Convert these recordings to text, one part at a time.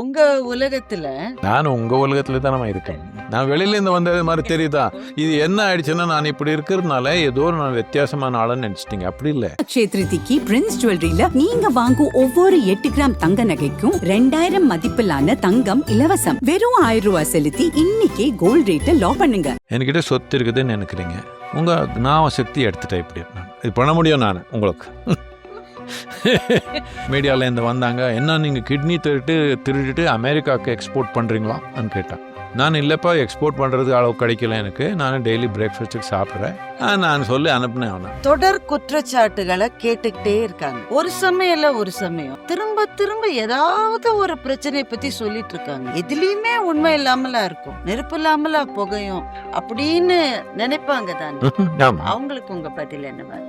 உங்க உலகத்துல நான் உங்க உலகத்துல தானே இருக்கேன். நான் வெளியில இருந்து வந்தது மாதிரி தெரியுதா? இது என்ன ஆயிடுச்சுன்னா நான் இப்படி இருக்கிறதுனால ஏதோ ஒரு நான் வித்தியாசமான ஆளுன்னு நினைச்சிட்டீங்க. அப்படி இல்ல. க்ஷேத்ரிதிக்கு பிரின்ஸ் ஜுவல்லரியில நீங்க வாங்கும் ஒவ்வொரு எட்டு கிராம் தங்க நகைக்கும் ரெண்டாயிரம் மதிப்பிலான தங்கம் இலவசம். வெறும் ஆயிரம் ரூபாய் செலுத்தி இன்னைக்கே கோல்ட் ரேட்டை லாக் பண்ணுங்க. என்கிட்ட சொத்து இருக்குதுன்னு நினைக்கிறீங்க. உங்க ஞாபக சக்தி எடுத்துட்டேன் இப்படி நான் இது பண்ண முடியும் நான் உங்களுக்கு. மீடியாவில் இருந்து வந்தாங்க. என்ன நீங்கள் கிட்னி திருட்டு திருடிட்டு அமெரிக்காவுக்கு எக்ஸ்போர்ட் பண்ணுறீங்களான்னு கேட்டேன். நான் இல்லைப்பா எக்ஸ்போர்ட் பண்ணுறதுக்கு அளவு கிடைக்கல எனக்கு. நான் டெய்லி பிரேக்ஃபாஸ்ட்டுக்கு சாப்பிட்றேன். நான் சொல்லி அனுப்புனேன் அவனை. தொடர் குற்றச்சாட்டுகளை கேட்டுக்கிட்டே இருக்காங்க. ஒரு சமயம் ஒரு சமயம். திரும்ப திரும்ப ஏதாவது ஒரு பிரச்சனையை பத்தி சொல்லிட்டு இருக்காங்க. எதுலயுமே உண்மை இல்லாமலா இருக்கும். நெருப்பு இல்லாமலா புகையும் அப்படின்னு நினைப்பாங்க தானே? அவங்களுக்கு உங்க பதில் என்னவா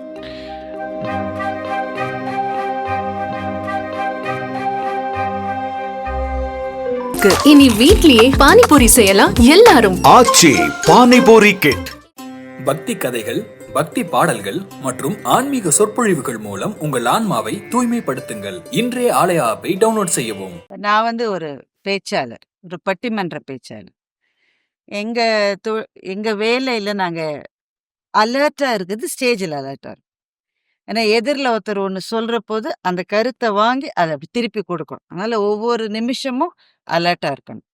இனி வீட்லயே பானிபூரி செய்யலாம் எல்லாரும். ஆச்சி பானிபூரி கிட் பக்தி கதைகள் பக்தி பாடல்கள் மற்றும் ஆன்மீக சொற்பொழிவுகள் மூலம் உங்கள் ஆன்மாவை தூய்மைப்படுத்துங்கள். இன்றைய ஆலய ஆப்பை டவுன்லோட் செய்யவும். நான் வந்து ஒரு பேச்சாளர் ஒரு பட்டிமன்ற பேச்சாளர். எங்க தொ- எங்க வேலையில நாங்க அலர்ட்டா இருக்குது ஸ்டேஜில் அலர்ட்டா இருக்கும். ஏன்னா எதிரில் ஒருத்தர் ஒன்று சொல்ற போது அந்த கருத்தை வாங்கி அதை அப்படி திருப்பி கொடுக்கணும். அதனால ஒவ்வொரு நிமிஷமும் அலர்ட்டா இருக்கணும்.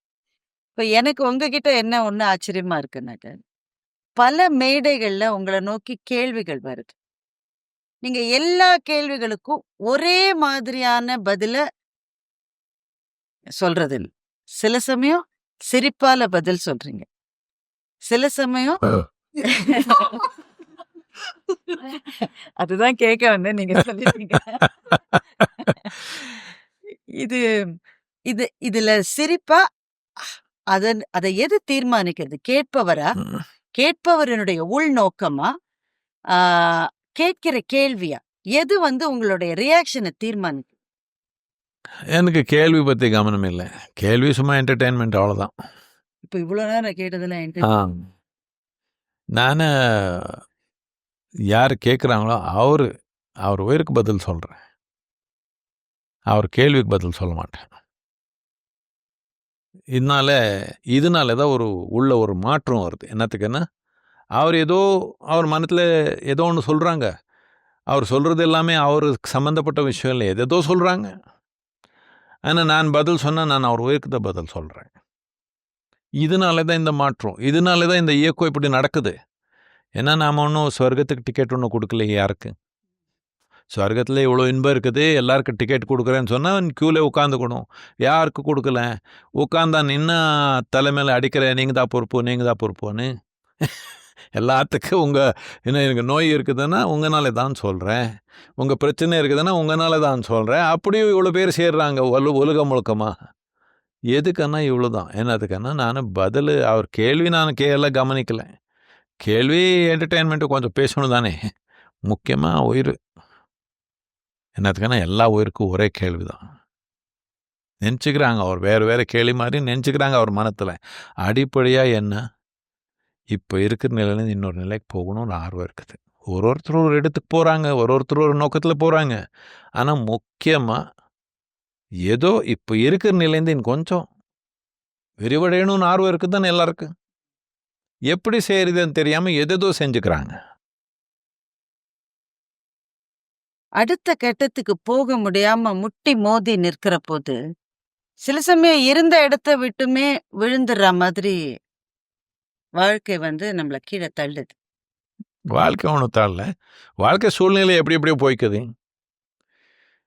இப்போ எனக்கு உங்ககிட்ட என்ன ஒன்று ஆச்சரியமா இருக்குன்னாக்க பல மேடைகள்ல உங்களை நோக்கி கேள்விகள் வருது. நீங்க எல்லா கேள்விகளுக்கும் ஒரே மாதிரியான பதில சொல்றது இல்ல சில சமயம் சிரிப்பால பதில் சொல்றீங்க. சில சமயம் அதுதான் கேட்க வந்தேன். நீங்க சொல்லிட்டீங்க. இது இது இதுல சிரிப்பா அத அதை எது தீர்மானிக்கிறது? கேட்பவரா? கேட்பவரனுடைய உள்நோக்கமா? கேட்கிற கேள்வியா? எது வந்து உங்களுடைய ரியாக்ஷனை தீர்மானிக்கும் எனக்கு கேள்வி பற்றி கவனம் இல்லை. கேள்வி சும்மா என்டர்டெயின்மெண்ட் அவ்வளோதான் இப்ப இவ்வளவு நேரம் கேட்டதெல்லாம் நான் யார் கேட்குறாங்களோ அவர் அவர் உயிருக்கு பதில் சொல்கிறேன் அவர் கேள்விக்கு பதில் சொல்ல மாட்டேன். இதனால இதனால தான் ஒரு உள்ள ஒரு மாற்றம் வருது. என்னத்துக்குன்னா அவர் ஏதோ அவர் மனத்தில் ஏதோ ஒன்று சொல்கிறாங்க அவர் சொல்கிறது எல்லாமே அவருக்கு சம்மந்தப்பட்ட விஷயம் இல்லை. எதோ சொல்கிறாங்க ஆனால் நான் பதில் சொன்னால் நான் அவர் உயிருக்கு தான் பதில் சொல்கிறேன் இதனால தான் இந்த மாற்றம். இதனால தான் இந்த இயக்கம் இப்படி நடக்குது. ஏன்னா நாம் ஒன்றும் சொர்க்கத்துக்கு டிக்கெட் ஒன்றும் கொடுக்கல யாருக்கு? சொர்க்கத்தில் இவ்வளோ இன்பம் இருக்குது எல்லாருக்கும் டிக்கெட் கொடுக்குறேன்னு சொன்னால் க்யூவில் உட்காந்துக்கணும் யாருக்கு கொடுக்கல? உட்காந்தா நின்னா தலை மேலே அடிக்கிறேன் நீங்கள் தான் பொறுப்பு நீங்கள் தான் பொறுப்புன்னு. எல்லாத்துக்கும் உங்கள் என்ன எனக்கு நோய் இருக்குதுன்னா உங்களால தான் சொல்கிறேன் உங்கள் பிரச்சனை இருக்குதுன்னா உங்களால தான் சொல்கிறேன் அப்படியும் இவ்வளோ பேர் சேர்றாங்க உல உலகம் முழுக்கமாக எதுக்குன்னா இவ்வளோ தான் என்னதுக்குன்னா நான் பதில் அவர் கேள்வி நான் கேள்வி கவனிக்கலை. கேள்வி என்டர்டெயின்மெண்ட்டு கொஞ்சம் பேசணும் தானே. முக்கியமாக உயிர். என்னத்துக்குன்னா எல்லா உயிருக்கும் ஒரே கேள்வி தான். நினச்சிக்கிறாங்க அவர் வேறு வேறு கேள்வி மாதிரி நினச்சிக்கிறாங்க அவர் மனத்தில். அடிப்படையாக என்ன? இப்போ இருக்கிற நிலையிலேருந்து இன்னொரு நிலைக்கு போகணும்னு ஆர்வம் இருக்குது. ஒரு ஒருத்தர் ஒரு இடத்துக்கு போகிறாங்க ஒரு ஒருத்தர் ஒரு நோக்கத்தில் போகிறாங்க ஆனால் முக்கியமாக ஏதோ இப்போ இருக்கிற நிலையிலேருந்து இன்னும் கொஞ்சம் விரிவடையணும்னு ஆர்வம் இருக்குது தானே எல்லாருக்கும். எப்படி செய்யறதுன்னு தெரியாமல் எதேதோ செஞ்சுக்கிறாங்க. அடுத்த கட்டத்துக்கு போக முடியாம முட்டி மோதி நிற்கிற போது சில சமயம் இருந்த இடத்த விட்டுமே விழுந்துடுற மாதிரி வாழ்க்கை வந்து நம்மள கீழே தள்ளுது. வாழ்க்கை ஒன்றும் தாழல வாழ்க்கை சூழ்நிலை எப்படி எப்படியோ போய்க்குது.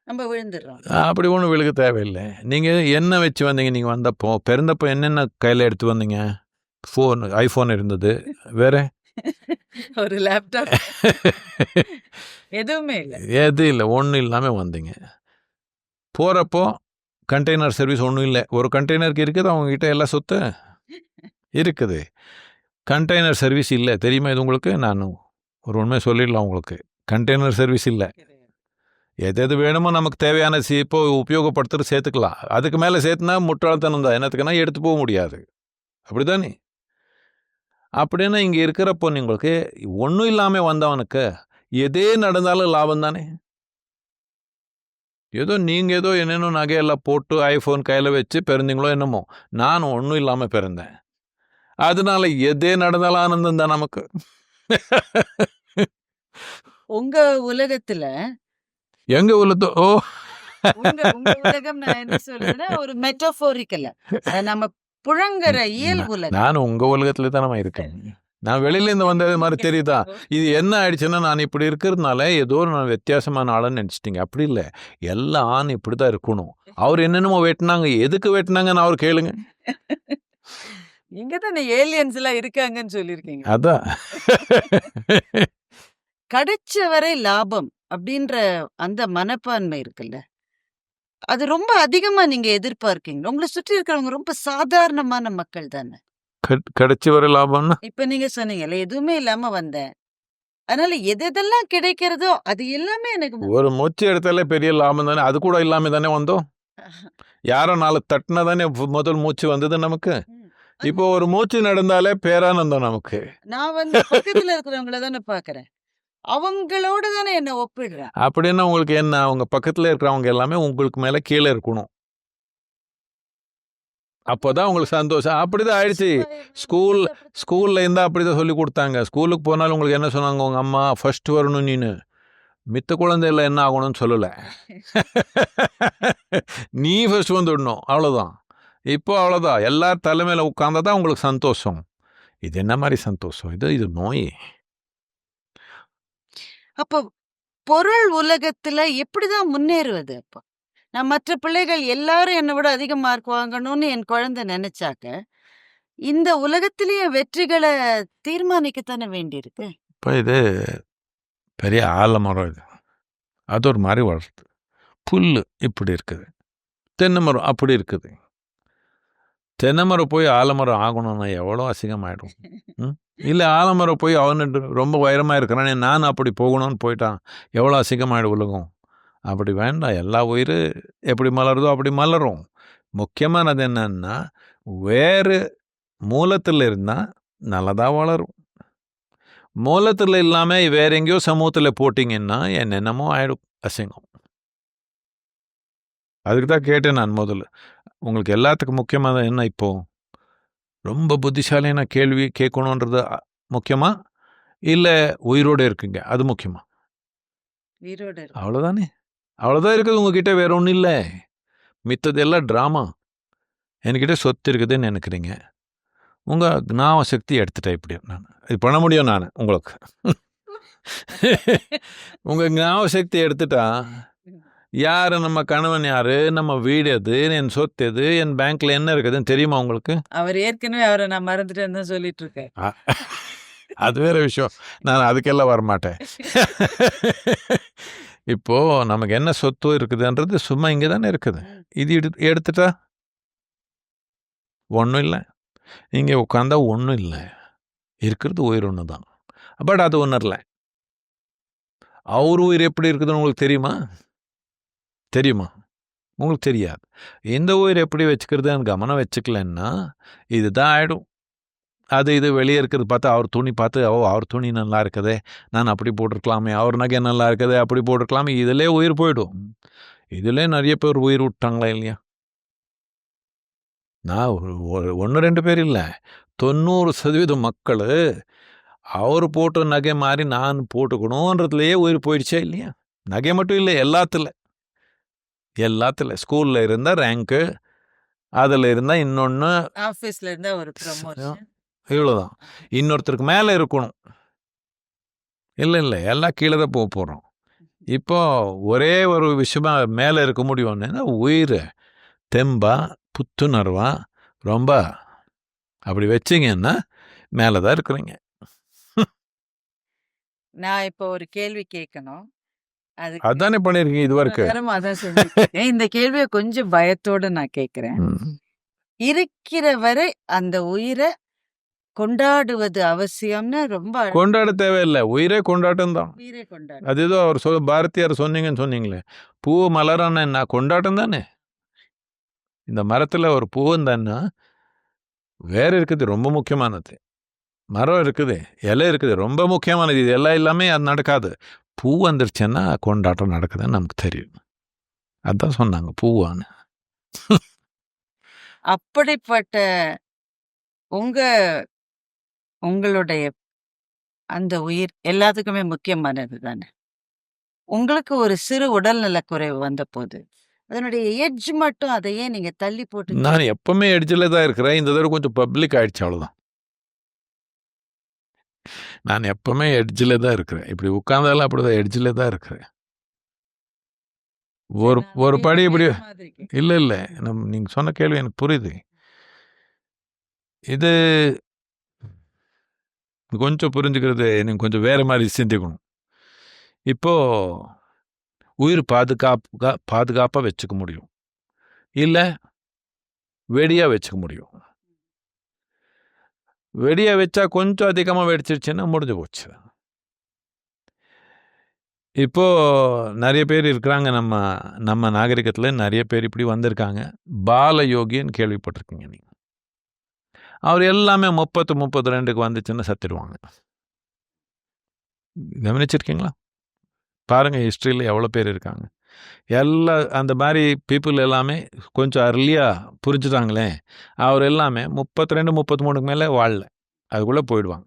நம்ம விழுந்துடுறோம் அப்படி ஒன்றும் விழுக தேவையில்லை. நீங்கள் என்ன வச்சு வந்தீங்க? நீங்கள் வந்தப்போ பிறந்தப்போ என்னென்ன கையில் எடுத்து வந்தீங்க? ஃபோன் ஐஃபோன் இருந்தது. வேற? ஒரு லேப்டாப் எதுவுமே இல்லை. எது இல்லை ஒன்றும் இல்லாமல் வந்தீங்க. போகிறப்போ கண்டெய்னர் சர்வீஸ் ஒன்றும் இல்லை. ஒரு கண்டெய்னருக்கு இருக்குது அவங்ககிட்ட எல்லா சொத்து இருக்குது. கண்டெய்னர் சர்வீஸ் இல்லை. தெரியுமா இது உங்களுக்கு? நான் ஒரு உண்மை சொல்லிடலாம் உங்களுக்கு. கண்டெய்னர் சர்வீஸ் இல்லை. எது எது வேணுமோ நமக்கு தேவையான சி இப்போ உபயோகப்படுத்துறது சேர்த்துக்கலாம். அதுக்கு மேலே சேர்த்துனா முட்டாள்தனம் தான் என்னத்துக்குன்னா எடுத்து போக முடியாது. அப்படிதானே? அப்படின்னா இங்கே இருக்கிறப்போ உங்களுக்கு ஒன்றும் இல்லாமல் வந்தவனுக்கு எதே நடந்தாலும் லாபம் தானே? ஏதோ நீங்கள் ஏதோ என்னென்னோ நகையெல்லாம் போட்டு ஐஃபோன் கையில் வச்சு பிறந்தீங்களோ என்னமோ நான் ஒன்றும் இல்லாமல் பிறந்தேன் அதனால எதே நடந்தாலும் ஆனந்தம் தான் நமக்கு. உங்க உலகத்துல எங்க உள்ளதோ ஓ. உலகம் நான் என்ன சொல்றேன்னா ஒரு மெட்டபோரிக்கல் நம்ம புழங்குற இயல் உலகம் நான் உங்க உலகத்துல தானே இருக்கேன். நான் வெளியில இருந்து வந்தது மாதிரி தெரியுதா? இது என்ன ஆயிடுச்சுன்னா நான் இப்படி இருக்கிறதுனால ஏதோ நான் வித்தியாசமான ஆளுன்னு நினச்சிட்டீங்க. அப்படி இல்லை. எல்லா ஆண் இப்படி தான் இருக்கணும். அவர் என்னென்னமோ வெட்டினாங்க. எதுக்கு வெட்டினாங்கன்னு அவர் கேளுங்க. இங்க தானே ஏலியன்ஸ் எல்லாம் இருக்காங்கன்னு சொல்லியிருக்கீங்க. அதான். கிடைச்ச வரை லாபம் அப்படின்ற அந்த மனப்பான்மை இருக்குல்ல. அது ரொம்ப அதிகமா நீங்க எதிர்பார்க்கீங்க. உங்களை சுற்றி இருக்கிறவங்க ரொம்ப சாதாரணமான மக்கள் தானே? கட்- கிடைச்சி வர லாபம்னா? இப்ப நீங்க சொன்னீங்கல்ல எதுவுமே இல்லாம வந்தேன். அதனால எது எதெல்லாம் கிடைக்கிறதோ அது எல்லாமே எனக்கு ஒரு மூச்சு எடுத்தாலே பெரிய லாபம் தானே? அது கூட இல்லாம தானே வந்தோம்? யாரோ நாலு தட்டினா தானே முதல் மூச்சு வந்தது நமக்கு. இப்போ ஒரு மூச்சு நடந்தாலே பேரானந்தம் நமக்கு. நான் வந்து பக்கத்துல இருக்கிறவங்கள தானே பாக்குறேன் அவங்களோட தானே என்ன ஒப்பிடுறேன் அப்படின்னா உங்களுக்கு என்ன அவங்க பக்கத்துல இருக்கிறவங்க எல்லாமே உங்களுக்கு மேல கீழே இருக்கணும். அப்போதான் உங்களுக்கு சந்தோஷம். அப்படிதான் ஆயிடுச்சு. ஸ்கூல் ஸ்கூல்ல இருந்தா அப்படிதான் சொல்லி கொடுத்தாங்க. ஸ்கூலுக்கு போனாலும் உங்களுக்கு என்ன சொன்னாங்க? உங்க அம்மா ஃபர்ஸ்ட் வரணும் நீனு. மித்த குழந்தைல என்ன ஆகணும்னு சொல்லல. நீ ஃபர்ஸ்ட் வந்து விடணும். அவ்வளோதான் இப்போ அவ்வளோதான் எல்லார் தலைமையில உட்கார்ந்தா தான் உங்களுக்கு சந்தோஷம். இது என்ன மாதிரி சந்தோஷம்? இது இது நோய். அப்போ பொருள் உலகத்துல எப்படிதான் முன்னேறுவது அப்போ? நான் மற்ற பிள்ளைகள் எல்லாரும் என்னை விட அதிக மார்க் வாங்கணும்னு என் குழந்தை நினைச்சாக்க இந்த உலகத்திலேயே வெற்றிகளை தீர்மானிக்கத்தானே வேண்டியிருக்கு? இப்போ இது பெரிய ஆலமரம் இது. அது ஒரு மாதிரி வளருது. புல் இப்படி இருக்குது. தென்னை மரம் அப்படி இருக்குது. தென்னை மரம் போய் ஆலமரம் ஆகணும்னா எவ்வளோ அசிங்கமாயிடும். ம்? இல்லை ஆலமரம் போய் அவனுட்டு ரொம்ப உயரமாக இருக்கிறானே நான் அப்படி போகணும்னு போயிட்டான். எவ்வளோ அசிங்கமாயிடு உலகம். அப்படி வேண்டாம் எல்லா உயிர் எப்படி மலருதோ அப்படி மலரும். முக்கியமானது என்னன்னா வேறு மூலத்தில் இருந்தால் நல்லதாக வளரும். மூலத்தில் இல்லாமல் வேற எங்கேயோ சமூகத்தில் போட்டிங்கன்னா என்னென்னமோ ஆயிடும் அசிங்கம். அதுக்கு தான் கேட்டேன் நான் முதல்ல. உங்களுக்கு எல்லாத்துக்கும் முக்கியமாக என்ன இப்போது ரொம்ப புத்திசாலியான கேள்வி கேட்கணுன்றது முக்கியமா? இல்லை உயிரோடு இருக்குங்க அது முக்கியமா? உயிரோட. அவ்வளோதானே அவ்வளோதான் இருக்குது உங்ககிட்ட வேற ஒன்றும் இல்லை. மித்ததெல்லாம் ட்ராமா என்கிட்ட சொத்து இருக்குதுன்னு நினைக்கிறீங்க. உங்கள் ஞாபக சக்தி எடுத்துட்டேன் இப்படி நான். இது பண்ண முடியும் நான் உங்களுக்கு. உங்கள் ஞாபக சக்தி எடுத்துட்டா யார் நம்ம கணவன் யார்? நம்ம வீடு எது? என் சொத்து எது? என் பேங்க்ல என்ன இருக்குதுன்னு தெரியுமா உங்களுக்கு? அவர் ஏற்கனவே அவரை நான் மறந்துட்டேன்னு தான் சொல்லிட்டு இருக்கேன் அது வேற விஷயம். நான் அதுக்கெல்லாம் வரமாட்டேன். இப்போ நமக்கு என்ன சொத்து இருக்குதுன்றது சும்மா இங்கே தானே இருக்குது. இது எடு எடுத்துட்டா? ஒன்றும் இல்லை. இங்கே உட்காந்தா ஒன்றும் இல்லை. இருக்கிறது உயிர் ஒன்று தான். பட் அது உணரல அவர் உயிர் எப்படி இருக்குதுன்னு உங்களுக்கு தெரியுமா? தெரியுமா? உங்களுக்கு தெரியாது. இந்த உயிர் எப்படி வச்சுக்கிறதுன்னு கவனம் வச்சுக்கலன்னா இதுதான் ஆயிடும். அது இது வெளியே இருக்கிறது பார்த்து அவர் துணி பார்த்து ஓ அவர் துணி நல்லா இருக்குதே. நான் அப்படி போட்டிருக்கலாமே. அவர் நகை நல்லா இருக்குதே. அப்படி போட்டிருக்கலாமே. இதிலே உயிர் போயிடும். இதிலே நிறைய பேர் உயிர் விட்டாங்களா இல்லையா? நான் ஒரு ஒன்று ரெண்டு பேர் இல்லை. தொண்ணூறு சதவீதம் மக்கள் அவர் போட்ட நகை மாதிரி நான் போட்டுக்கணுன்றதுலையே உயிர் போயிடுச்சே இல்லையா? நகை மட்டும் இல்லை எல்லாத்துல. எல்லாத்துல ஸ்கூலில் இருந்தால் ரேங்க்கு அதில் இருந்தால் இன்னொன்று ஆபீஸ்ல இருந்தா ஒரு ப்ரமோஷன். இவ்வளோதான். இன்னொருத்தருக்கு மேலே இருக்கணும். இல்லை இல்லை எல்லாம் கீழே தான் போக போகிறோம் இப்போ ஒரே ஒரு விஷயமா மேலே இருக்க முடியும்னா உயிர் தெம்பா புத்துணர்வா ரொம்ப அப்படி வச்சிங்கன்னா மேலே தான் இருக்கிறீங்க. நான் இப்போ ஒரு கேள்வி கேட்கணும். அதானே பண்ணியிருக்கீங்க இது வரைக்கும் அதான் இருக்கேன். இந்த கேள்வியை கொஞ்சம் பயத்தோட நான் கேட்கிறேன். இருக்கிற வரை அந்த உயிரை கொண்டாடுவது அவசியம்னு ரொம்ப கொண்டாட தேவையில்லை. உயிரே கொண்டாட்டம் தான். உயிரை கொண்டாடு அது ஏதோ அவர் சொல் பாரதியார் சொன்னீங்கன்னு சொன்னீங்களே. பூ மலரான என்ன? கொண்டாட்டம் தானே? இந்த மரத்தில் ஒரு பூவந்தான்னா வேற இருக்குது ரொம்ப முக்கியமானது. மரம் இருக்குது இலை இருக்குது ரொம்ப முக்கியமானது. இது எல்லாம் எல்லாமே அது நடக்காது. பூ வந்துருச்சுன்னா கொண்டாட்டம் நடக்குதுன்னு நமக்கு தெரியும் அதான் சொன்னாங்க பூவான்னு அப்படிப்பட்ட உங்க உங்களுடைய அந்த உயிர் எல்லாத்துக்குமே முக்கியமானது தானே. உங்களுக்கு ஒரு சிறு உடல்நலக் குறைவு வந்தபோது, அதனுடைய எட்ஜ் மட்டும் அத ஏன் நீங்க தள்ளி போட்டு நான் எப்பவுமே எட்ஜில தான் இருக்கிறேன். இந்த தடவ கொஞ்சம் பப்ளிக் ஆயிடுச்சு அவ்வளோதான். நான் எப்பவுமே எட்ஜில தான் இருக்கிறேன். இப்படி உட்கார்ந்தாலும் அப்படிதான் எட்ஜில தான் இருக்கிறேன். ஒரு ஒரு படி இப்படி மாதிரி. இல்ல, இல்ல. நம் நீங்க சொன்ன கேள்வி எனக்கு புரியுது. இது கொஞ்சம் புரிஞ்சுக்கிறது நீங்க கொஞ்சம் வேற மாரி சிந்திக்கணும். இப்போ உயிர் பாதுகாப்புகா பாதுகாப்பா வச்சுக்க முடியும். இல்ல வெடியா வச்சுக்க முடியும். வெடியை வச்சா கொஞ்சம் அதிகமாக வெடிச்சிருச்சுன்னா முடிஞ்சு போச்சு. இப்போ நிறைய பேர் இருக்கிறாங்க நம்ம நம்ம நாகரிகத்தில் நிறைய பேர் இப்படி வந்திருக்காங்க. பாலயோகின்னு கேள்விப்பட்டிருக்கீங்க நீங்கள் அவர் எல்லாமே 30, 32க்கு வந்துச்சுன்னா சத்திடுவாங்க கவனிச்சிருக்கீங்களா? பாருங்கள் ஹிஸ்ட்ரியில் எவ்வளோ பேர் இருக்காங்க. எல்லா அந்த மாதிரி பீப்புள் எல்லாமே கொஞ்சம் அர்லியாக புரிஞ்சுட்டாங்களே, அவர் எல்லாமே முப்பத்தி ரெண்டு முப்பத்தி மூணுக்கு மேலே வாழல. அதுக்குள்ளே போயிடுவாங்க.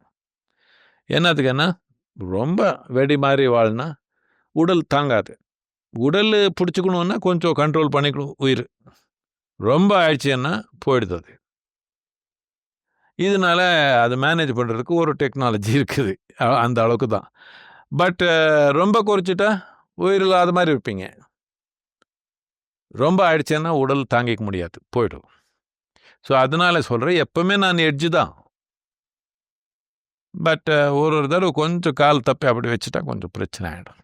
என்னத்துக்குன்னா, ரொம்ப வெடி மாதிரி வாழ்னா, உடல் தாங்காது. உடல் பிடிச்சிக்கணுன்னா கொஞ்சம் கண்ட்ரோல் பண்ணிக்கணும் உயிர். ரொம்ப ஆயிடுச்சுன்னா போயிடுது அது. இதனால அது மேனேஜ் பண்ணுறதுக்கு ஒரு டெக்னாலஜி இருக்குது. அந்த அளவுக்கு தான். பட் ரொம்ப குறைச்சிட்டா உயிர் இல்லாத இருப்பீங்க. ரொம்ப ஆயிடுச்சுன்னா உடல் தாங்கிக்க முடியாது. போயிடும். ஸோ அதனால சொல்கிறேன் எப்பவுமே நான் எட்ஜ் தான். பட் ஒரு ஒரு தடவை கொஞ்சம் கால் தப்பி அப்படி வச்சுட்டா கொஞ்சம் பிரச்சனை ஆகிடும்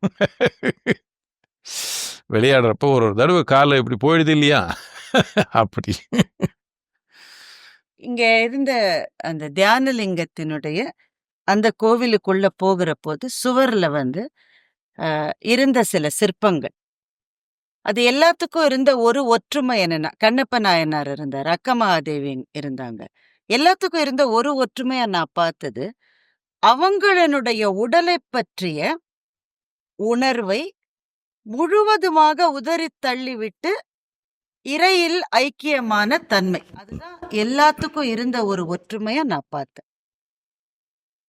விளையாடுறப்போ ஒரு ஒரு தடவை கால் இப்படி போயிடுது இல்லையா? அப்படி. இங்க இருந்த அந்த தியானலிங்கத்தினுடைய அந்த கோவிலுக்குள்ள போகிறபோது சுவர்ல வந்து இருந்த சில சிற்பங்கள். அது எல்லாத்துக்கும் இருந்த ஒரு ஒற்றுமை என்னன்னா, கண்ணப்ப நாயனார் இருந்தார். அக்கமகாதேவி இருந்தாங்க. எல்லாத்துக்கும் இருந்த ஒரு ஒற்றுமையை நான் பார்த்தது, அவங்களுடைய உடலை பற்றிய உணர்வை முழுவதுமாக உதறித் தள்ளிவிட்டு, இறையில் ஐக்கியமான தன்மை. அதுதான் எல்லாத்துக்கும் இருந்த ஒரு ஒற்றுமையை நான் பார்த்தேன்.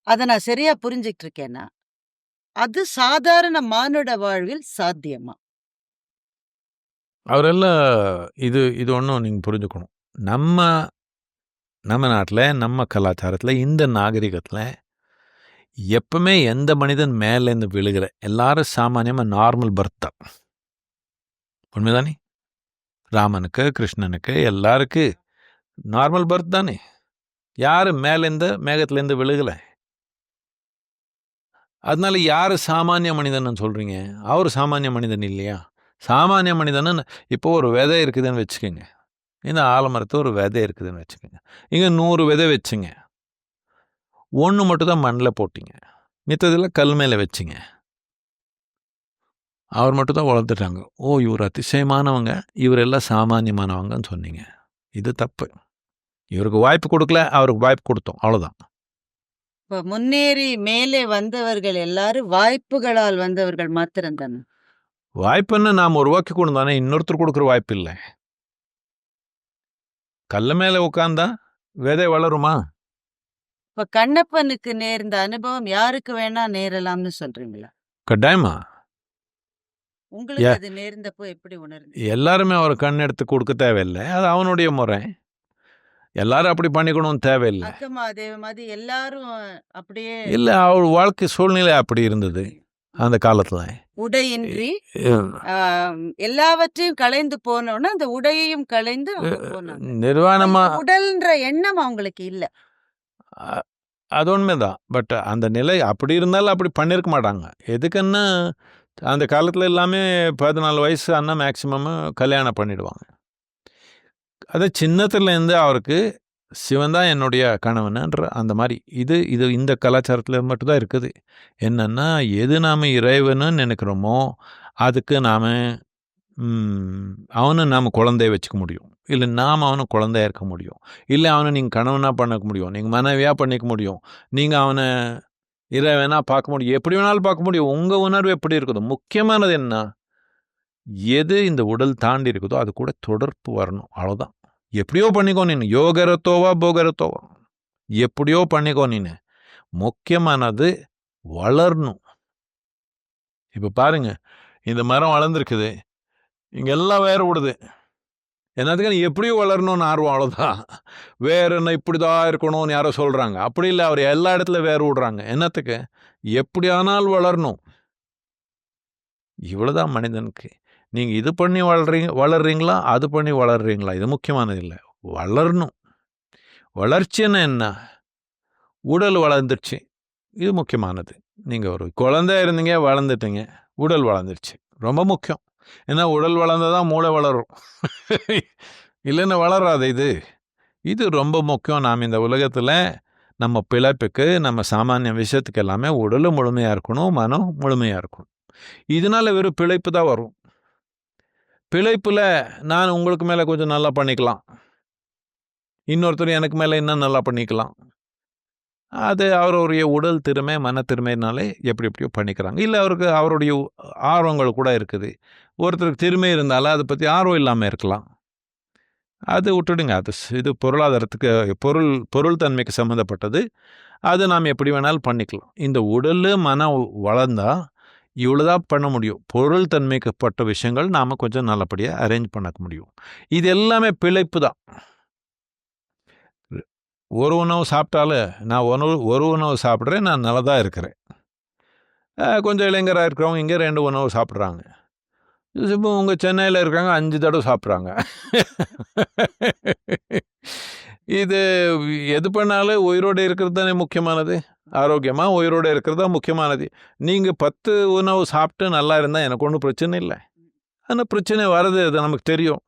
அதை நான் சரியா புரிஞ்சுகிட்டு இருக்கேனா? அது சாதாரண மானுட வாழ்வில் சாத்தியமா? அவரெல்லாம் இது இது ஒன்றும் நீங்க புரிஞ்சுக்கணும். நம்ம நம்ம நாட்டில் நம்ம கலாச்சாரத்தில் இந்த நாகரிகத்துல எப்பவுமே எந்த மனிதன் மேலேருந்து விழுகிற எல்லாரும் சாமானியமாக நார்மல் பர்த் தான். உண்மைதானே? ராமனுக்கு, கிருஷ்ணனுக்கு எல்லாருக்கு நார்மல் பர்த் தானே. யாரும் மேலேருந்து மேகத்துலேருந்து விழுகலை அதனால யார் சாமானிய மனிதன் சொல்கிறீங்க அவர் சாமானிய மனிதன் இல்லையா? சாமானிய மனிதன்னு இப்போ ஒரு விதை இருக்குதுன்னு வச்சுக்கோங்க இந்த ஆலமரத்துல ஒரு விதை இருக்குதுன்னு வச்சுக்கோங்க இங்கே நூறு விதை வச்சுங்க. ஒன்று மட்டும் தான் போட்டிங்க போட்டீங்க. மித்ததெல்லாம் கல் மேலே வச்சீங்க. அவர் மட்டும் தான் வளர்த்துட்டாங்க. ஓ! இவர் அதிசயமானவங்க, இவரெல்லாம் சாமானியமானவங்கன்னு சொன்னீங்க. இது தப்பு. இவருக்கு வாய்ப்பு கொடுக்கல அவருக்கு வாய்ப்பு கொடுத்தோம் அவ்வளோதான். இப்ப முன்னேறி மேலே வந்தவர்கள் எல்லாரும் வாய்ப்புகளால் வந்தவர்கள் மாத்திரம் தானே. வாய்ப்புன்னு நாம உருவாக்கி தானே இன்னொருத்தர் குடுக்குற வாய்ப்பு இல்ல. கல்லு மேல உட்கார்ந்தா விதை வளருமா? இப்ப கண்ணப்பனுக்கு நேர்ந்த அனுபவம் யாருக்கு வேணா நேரலாம்னு சொல்றீங்களா? கட்டாயமா. உங்களுக்கு அது நேர்ந்தப்போ எப்படி உணர்ந்தீங்க? எல்லாருமே அவர் கண் எடுத்து குடுக்க தேவையில்ல. அது அவனுடைய முறை. எல்லாரும் அப்படி பண்ணிக்கணும்னு தேவையில்ல. அக்கமகாதேவி மாதிரி எல்லாரும் அப்படியே இல்ல அவர் வாழ்க்கை சூழ்நிலை அப்படி இருந்தது. அந்த காலத்துல. உடையின்றி எல்லாவற்றையும் களைந்து போனோனே, அந்த உடையையும் களைந்து நிர்வாணமா உடல்ன்ற எண்ணம் அவங்களுக்கு இல்ல. அது உண்மைதான். பட் அந்த நிலை அப்படி இருந்தாலும் அப்படி பண்ணியிருக்க மாட்டாங்க. எதுக்குன்னா, அந்த காலத்துல எல்லாமே 14 வயசு ஆனா மேக்ஸிமம் கல்யாணம் பண்ணிடுவாங்க. அது சின்னத்துலேருந்து அவருக்கு சிவன் தான் என்னுடைய கணவன்ன்ற அந்த மாதிரி இது இது இந்த கலாச்சாரத்தில் மட்டும் தான் இருக்குது. என்னென்னா எது நாம் இறைவன்னு நினைக்கிறோமோ, அதுக்கு நாம் அவனை நாம் குழந்தைய வச்சுக்க முடியும். இல்லை நாம் அவனை குழந்தையா இருக்க முடியும். இல்லை அவனை நீங்கள் கணவனாக பண்ணிக்க முடியும். நீங்கள் மனைவியாக பண்ணிக்க முடியும். நீங்கள் அவனை இறைவனா பார்க்க முடியும். எப்படி வேணாலும் பார்க்க முடியும். உங்கள் உணர்வு எப்படி இருக்குது? முக்கியமானது என்ன? எது இந்த உடல் தாண்டி இருக்குதோ அது கூட தொடர்பு வரணும் அவ்வளோதான் எப்படியோ பண்ணிக்கோ நீ யோகரத்தோவா போகரத்தோவா. எப்படியோ பண்ணிக்கோ நீ முக்கியமானது வளரணும். இப்போ பாருங்க இந்த மரம் வளர்ந்துருக்குது. இங்கெல்லாம் வேறு விடுது என்னதுக்கு எப்படியும் வளரணும்னு ஆர்வம் அவ்வளோதான் வேறு என்ன இப்படி தான் இருக்கணும்னு யாரோ சொல்கிறாங்க அப்படி இல்லை அவர் எல்லா இடத்துல வேறு விடுறாங்க என்னத்துக்கு? எப்படியானால் வளரணும். இவ்வளோதான் மனிதனுக்கு. நீங்கள் இது பண்ணி வளர்றீங்க வளர்றீங்களா அது பண்ணி வளர்றீங்களா? இது முக்கியமானது இல்லை. வளரணும். வளர்ச்சின்னா என்ன? உடல் வளர்ந்துருச்சு. இது முக்கியமானது. நீங்கள் ஒரு குழந்தை இருந்தீங்க வளர்ந்துட்டீங்க உடல் வளர்ந்துருச்சு. ரொம்ப முக்கியம். ஏன்னா உடல் வளர்ந்தாதான் மூளை வளரும். இல்லைன்னா வளராது இது. இது ரொம்ப முக்கியம். நாம் இந்த உலகத்தில் நம்ம பிழைப்புக்கு நம்ம சாமானிய விஷயத்துக்கு எல்லாமே உடலும் முழுமையாக இருக்கணும் மனம் முழுமையாக இருக்கணும். இதனால வெறும் பிழைப்பு தான் வரும். பிழைப்பில் நான் உங்களுக்கு மேலே கொஞ்சம் நல்லா பண்ணிக்கலாம். இன்னொருத்தர் எனக்கு மேலே இன்னும் நல்லா பண்ணிக்கலாம். அது அவருடைய உடல் திறமை மன திறமைனாலே எப்படி எப்படியோ பண்ணிக்கிறாங்க. இல்லை அவருக்கு அவருடைய ஆர்வங்கள் கூட இருக்குது. ஒருத்தருக்கு திறமை இருந்தாலும் அதை பற்றி ஆர்வம் இல்லாமல் இருக்கலாம். அது விட்டுடுங்க. அது இது பொருளாதாரத்துக்கு பொருள் பொருள் தன்மைக்கு சம்மந்தப்பட்டது. அது நாம் எப்படி வேணாலும் பண்ணிக்கலாம். இந்த உடல் மனம் வளர்ந்தால் இவ்வளோதான் பண்ண முடியும். பொருள் தன்மைக்குப்பட்ட விஷயங்கள் நாம் கொஞ்சம் நல்லபடியாக அரேஞ்ச் பண்ண முடியும். இது எல்லாமே பிழைப்பு தான். ஒரு உணவு சாப்பிட்டாலும் நான் உணவு ஒரு உணவு சாப்பிட்றேன் நான் நல்லதாக இருக்கிறேன். கொஞ்சம் இளைஞராக இருக்கிறவங்க இங்கே ரெண்டு உணவு சாப்பிட்றாங்க. இப்போ உங்கள் சென்னையில் இருக்காங்க அஞ்சு தடவை சாப்பிட்றாங்க. இது எது பண்ணாலும் உயிரோடு இருக்கிறது தானே முக்கியமானது? ஆரோக்கியமாக உயிரோடு இருக்கிறது தான் முக்கியமானது? நீங்கள் பத்து உணவு சாப்பிட்டு நல்லா இருந்தால் எனக்கு ஒன்றும் பிரச்சனை இல்லை. ஆனால் பிரச்சனை வர்றது அது நமக்கு தெரியும்.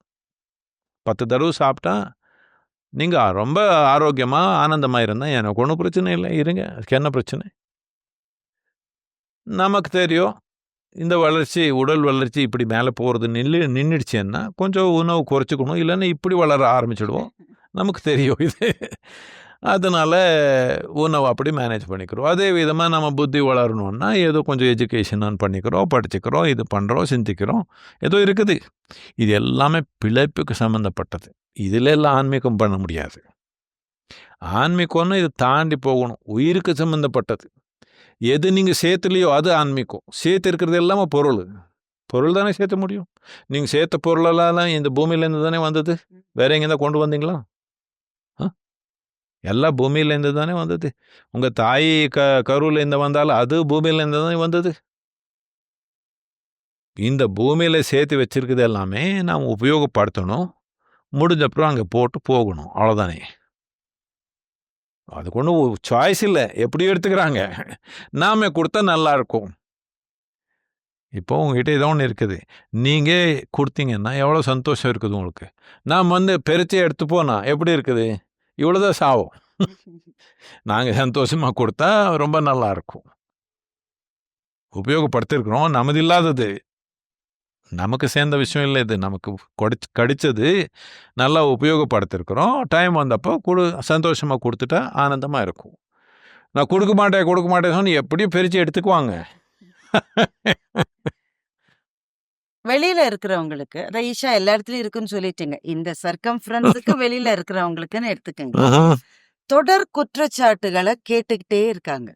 பத்து தடவை சாப்பிட்டா நீங்கள் ரொம்ப ஆரோக்கியமாக ஆனந்தமாக இருந்தால் எனக்கு ஒன்றும் பிரச்சனை இல்லை. இருங்க அதுக்கு என்ன பிரச்சனை? நமக்கு தெரியும். இந்த வளர்ச்சி உடல் வளர்ச்சி இப்படி மேலே போகிறது நில்லு நின்றுடுச்சுன்னா கொஞ்சம் உணவு குறைச்சிக்கணும். இல்லைன்னா இப்படி வளர ஆரம்பிச்சிடுவோம். நமக்கு தெரியும் இது. அதனால் உணவு அப்படி மேனேஜ் பண்ணிக்கிறோம். அதே விதமாக நம்ம புத்தி வளரணுன்னா ஏதோ கொஞ்சம் எஜுகேஷன் பண்ணிக்கிறோம் படிச்சுக்கிறோம் இது பண்ணுறோம் சிந்திக்கிறோம் ஏதோ இருக்குது. இது எல்லாமே பிழைப்புக்கு சம்மந்தப்பட்டது இதில் எல்லாம் ஆன்மீகம் பண்ண முடியாது. ஆன்மீகம்னு இது தாண்டி போகணும். உயிருக்கு சம்மந்தப்பட்டது எது நீங்கள் சேர்த்துலையோ அது ஆன்மீகம். சேர்த்து இருக்கிறது எல்லாமே பொருள். பொருள் தானே சேர்த்த முடியும். நீங்கள் சேர்த்த பொருளெல்லாம் இந்த பூமியிலேருந்து தானே வந்தது? வேற எங்கேருந்தா கொண்டு வந்தீங்களா? ஆ? எல்லாம் பூமியிலேருந்து தானே வந்தது? உங்கள் தாய் க கருவிலேருந்து வந்தாலும் அது பூமியிலேருந்து தானே வந்தது? இந்த பூமியில் சேர்த்து வச்சிருக்கிறது எல்லாமே நாம் உபயோகப்படுத்தணும். முடிஞ்சப்புறம் அங்கே போட்டு போகணும். அவ்வளோதானே அதுக்கு ஒன்றும் சாய்ஸ் இல்லை. எப்படி எடுத்துக்கிறாங்க. நாம கொடுத்தா நல்லா இருக்கும். இப்போ உங்ககிட்ட ஏதோ ஒன்று இருக்குது. நீங்கள் கொடுத்தீங்கன்னா எவ்வளோ சந்தோஷம் இருக்குது உங்களுக்கு? நாம் வந்து பெருச்சி எடுத்து போனா எப்படி இருக்குது? இவ்வளோதான் சாவும் நாங்கள் சந்தோஷமாக கொடுத்தா ரொம்ப நல்லா இருக்கும். உபயோகப்படுத்திருக்கிறோம். நமது இல்லாதது நமக்கு சேர்ந்த விஷயம் இல்லை இது. நமக்கு கொடிச்சு கடிச்சது. நல்லா உபயோகப்படுத்திருக்கிறோம். டைம் வந்தப்போ கொடு சந்தோஷமாக கொடுத்துட்டா ஆனந்தமாக இருக்கும். நான் கொடுக்க மாட்டேன் கொடுக்க மாட்டேன் சொன்னு எப்படியும் பிரித்து எடுத்துக்குவாங்க. வெளியில இருக்கிறவங்களுக்கு அதான் ஈஷா எல்லா இடத்துலயும் இருக்குன்னு சொல்லிட்டீங்க. இந்த சர்க்கம்ஃபரன்ஸுக்கு வெளியில இருக்கிறவங்களுக்குன்னு எடுத்துக்கங்க. தொடர் குற்றச்சாட்டுகளை கேட்டுக்கிட்டே இருக்காங்க.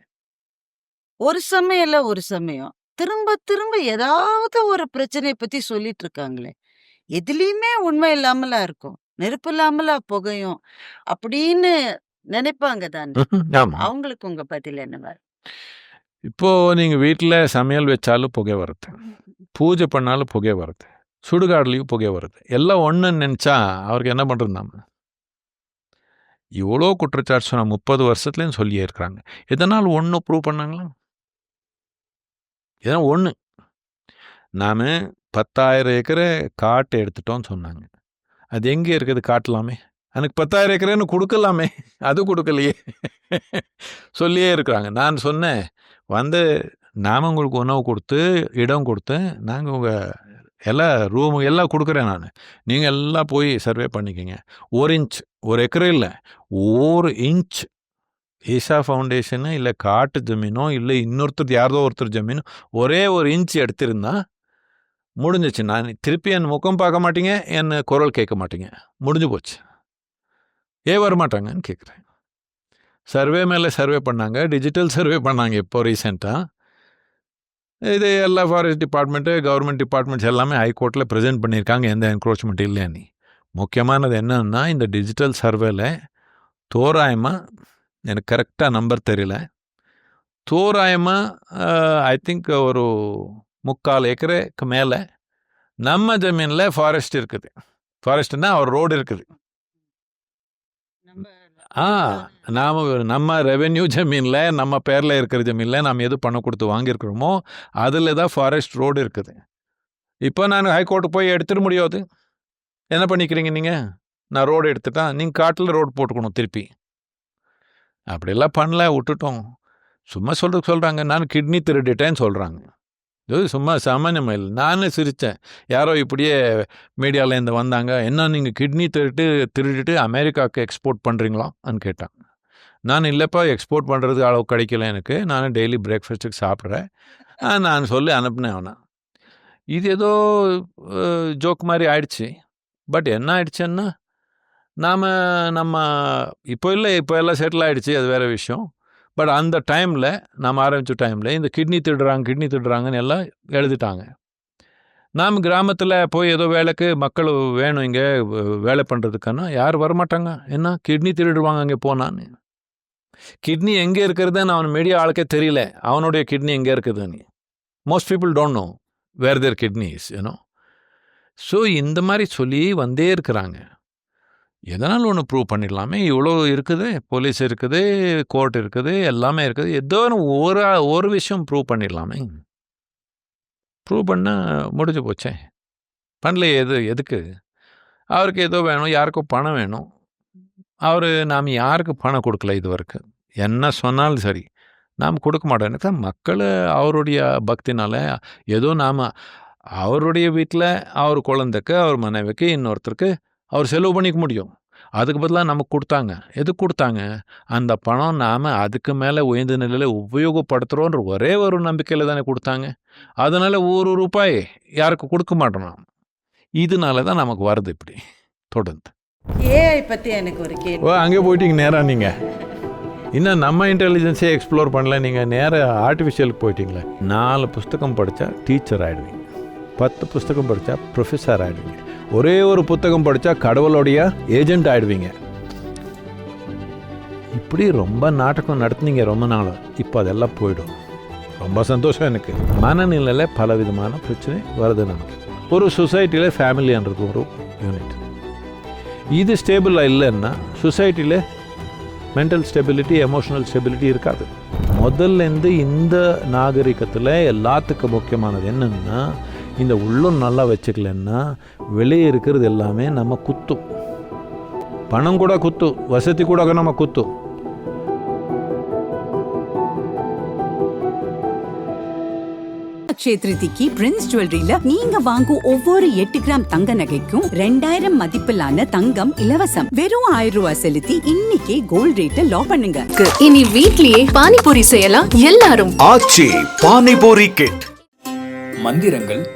ஒரு சமயம் இல்ல ஒரு சமயம் திரும்ப திரும்ப ஏதாவது ஒரு பிரச்சனையை பத்தி சொல்லிட்டு இருக்காங்களே எதுலயுமே உண்மை இல்லாமலா இருக்கும். நெருப்பு இல்லாமலா புகையும் அப்படின்னு நினைப்பாங்க தானே. அவங்களுக்கு உங்க பதில் என்னவா இப்போது நீங்கள் வீட்டில் சமையல் வச்சாலும் புகை வருது. பூஜை பண்ணாலும் புகை வருது. சுடுகாடுலேயும் புகை வருது. எல்லாம் ஒன்றுன்னு நினச்சா அவருக்கு என்ன பண்ணுறது நாம இவ்வளோ குற்றச்சாட்டு சொன்ன முப்பது வருஷத்துலேயும் சொல்லியே இருக்கிறாங்க. இதனால் ஒன்று ப்ரூவ் பண்ணாங்களா? இதெல்லாம் ஒன்று நாம் பத்தாயிரம் ஏக்கரை காட்டு எடுத்துட்டோம்னு சொன்னாங்க. அது எங்கே இருக்குது காட்டலாமே? எனக்கு பத்தாயிரம் ஏக்கரைன்னு கொடுக்கலாமே? அது கொடுக்கலையே. சொல்லியே இருக்கிறாங்க. நான் சொன்னேன் வந்து நாம் உங்களுக்கு உணவு கொடுத்து இடம் கொடுத்து நாங்கள் உங்கள் எல்லா ரூமு எல்லாம் கொடுக்குறேன் நான். நீங்கள் எல்லாம் போய் சர்வே பண்ணிக்கங்க. ஒரு இன்ச் ஒரு ஏக்கர் இல்லை. ஒரு இன்ச் ஈஷா ஃபவுண்டேஷனு இல்லை காட்டு ஜமீனோ இல்லை இன்னொருத்தர் யாரோ ஒருத்தர் ஜமீனோ ஒரே ஒரு இன்ச் எடுத்திருந்தா முடிஞ்சிச்சு. நான் திருப்பி என் முகம் பார்க்க மாட்டீங்க என் குரல் கேட்க மாட்டீங்க. முடிஞ்சு போச்சு. ஏன் வரமாட்டாங்கன்னு கேட்குறேன். சர்வே மேலே சர்வே பண்ணாங்க. டிஜிட்டல் சர்வே பண்ணாங்க இப்போ ரீசெண்டாக இது எல்லா ஃபாரஸ்ட் டிபார்ட்மெண்ட்டு கவர்மெண்ட் டிபார்ட்மெண்ட்ஸ் எல்லாமே ஹைகோர்ட்டில் ப்ரெசென்ட் பண்ணியிருக்காங்க. எந்த என்க்ரோச்மெண்ட் இல்லைன்னு முக்கியமானது என்னன்னா இந்த டிஜிட்டல் சர்வேல தோராயமாக எனக்கு கரெக்டாக நம்பர் தெரியல. தோராயமாக ஐ திங்க் ஒரு முக்கால் ஏக்கருக்கு மேலே நம்ம ஜமீனில் ஃபாரஸ்ட் இருக்குது. ஃபாரஸ்ட்னா ஒரு ரோடு இருக்குது. ஆ நாம் நம்ம ரெவென்யூ ஜமீனில் நம்ம பேரில் இருக்கிற ஜமீனில் நாம் எது பணம் கொடுத்து வாங்கியிருக்கிறோமோ அதில் தான் ஃபாரஸ்ட் ரோடு இருக்குது. இப்போ நான் ஹைகோர்ட்டு போய் எடுத்துட முடியாது என்ன பண்ணிக்கிறீங்க நீங்கள் நான் ரோடு எடுத்துட்டேன் நீங்கள் காட்டில் ரோடு போட்டுக்கணும் திருப்பி. அப்படியெல்லாம் பண்ணல விட்டுட்டோம். சும்மா சொல்கிறதுக்கு சொல்கிறாங்க நான் கிட்னி திருடிட்டேன்னு சொல்கிறாங்க இது சும்மா சாமானியம் இல்லை நானே சிரித்தேன் யாரோ இப்படியே மீடியாவிலேருந்து வந்தாங்க. என்ன நீங்கள் கிட்னி திருட்டு திருடிட்டு அமெரிக்காவுக்கு எக்ஸ்போர்ட் பண்ணுறீங்களான்னு கேட்டான். நான் இல்லைப்பா எக்ஸ்போர்ட் பண்ணுறது அளவு கிடைக்கல எனக்கு. நான் டெய்லி பிரேக்ஃபாஸ்ட்டுக்கு சாப்பிட்றேன். ஆ, நான் சொல்லி அனுப்புனேன் அவனை. இது ஏதோ ஜோக் மாதிரி ஆயிடுச்சு. பட் என்ன ஆயிடுச்சுன்னா நாம் நம்ம இப்போ இல்லை இப்போ எல்லாம் செட்டில் ஆகிடுச்சு அது வேறு விஷயம். பட் அந்த டைமில் நாம் ஆரம்பித்த டைமில் இந்த கிட்னி திருடுறாங்க கிட்னி திடுறாங்கன்னு எல்லாம் எழுதிட்டாங்க. நாம் கிராமத்தில் போய் ஏதோ வேலைக்கு மக்கள் வேணும் இங்கே வேலை பண்ணுறதுக்கானா யார் வரமாட்டாங்க. என்ன? கிட்னி திருடுவாங்க அங்கே போனான்னு. கிட்னி எங்கே இருக்கிறதுன்னு அவன் மீடியா ஆளுக்கே தெரியல. அவனுடைய கிட்னி எங்கே இருக்குதுன்னு. Most people don't know where their kidneys you know so இந்த மாதிரி சொல்லி வந்தே இருக்கிறாங்க. எதனாலும் ஒன்று ப்ரூவ் பண்ணிடலாமே? இவ்வளோ இருக்குது போலீஸ் இருக்குது கோர்ட் இருக்குது எல்லாமே இருக்குது. ஏதோ ஒரு ஒரு விஷயம் ப்ரூவ் பண்ணிடலாமே? ப்ரூவ் பண்ணால் முடிஞ்சு போச்சே. பண்ணலையே எது எதுக்கு? அவருக்கு ஏதோ வேணும் யாருக்கோ பணம் வேணும். அவர் நாம் யாருக்கு பணம் கொடுக்கல இது வரைக்கும்? என்ன சொன்னாலும் சரி நாம் கொடுக்க மாட்டோம். எனக்கு மக்கள் அவருடைய பக்தினால் ஏதோ நாம் அவருடைய வீட்டில் அவர் குழந்தைக்கு அவர் மனைவிக்கு இன்னொருத்தருக்கு அவர் செலவு பண்ணிக்க முடியும். அதுக்கு பதிலாக நமக்கு கொடுத்தாங்க. எதுக்கு கொடுத்தாங்க? அந்த பணம் நாம் அதுக்கு மேலே உயர்ந்த நிலையில் உபயோகப்படுத்துகிறோன்ற ஒரே ஒரு நம்பிக்கையில் தானே கொடுத்தாங்க. அதனால் ஒரு ரூபாய் யாருக்கு கொடுக்க மாட்டோம் நாம். இதனால தான் நமக்கு வருது இப்படி. தொடர்ந்து. ஏஐ பத்தி எனக்கு ஒரு கேள்வி. ஓ அங்கே போயிட்டீங்க நேராக நீங்கள் இன்னும் நம்ம இன்டெலிஜென்ஸே எக்ஸ்ப்ளோர் பண்ணல. நீங்கள் நேராக ஆர்டிஃபிஷியலுக்கு போயிட்டீங்களே. நாலு புஸ்தகம் படித்தா டீச்சர் ஆகிடுவீங்க பத்து புஸ்தகம் படித்தா ப்ரொஃபஸர் ஆகிடுவீங்க ஒரே ஒரு புத்தகம் படித்தா கடவுளுடைய ஏஜென்ட் ஆகிடுவீங்க இப்படி ரொம்ப நாடகம் நடத்துனீங்க ரொம்ப நாள். இப்போ அதெல்லாம் போயிடும். ரொம்ப சந்தோஷம் எனக்கு. மனநிலையில் பல விதமான பிரச்சனை வருது நமக்கு. ஒரு சொசைட்டியில் ஃபேமிலின்றது ஒரு யூனிட் இது ஸ்டேபிளாக இல்லைன்னா சொசைட்டியில் மென்டல் ஸ்டெபிலிட்டி எமோஷனல் ஸ்டெபிலிட்டி இருக்காது. முதல்லேருந்து இந்த நாகரிகத்தில் எல்லாத்துக்கும் முக்கியமானது என்னென்னா இந்த உள்ளம் நல்லா வச்சுக்கலன்னா வெளியே இருக்கிறது எல்லாமே நம்ம குத்தும் பணம் கூட குத்து வசதி கூட நம்ம குத்தும் அக்ஷய திருதிக்கு பிரின்ஸ் ஜுவல்லரியில நீங்க வாங்கும் ஒவ்வொரு எட்டு கிராம் தங்க நகைக்கும் ரெண்டாயிரம் மதிப்பிலான தங்கம் இலவசம். வெறும் ஆயிரம் ரூபாய் செலுத்தி இன்னைக்கே கோல்ட் ரேட்டை லாக் பண்ணுங்க. இனி வீட்லயே பானிபூரி செய்யலாம் எல்லாரும். ஆச்சி பானிபூரி கிட் மந்திரங்கள்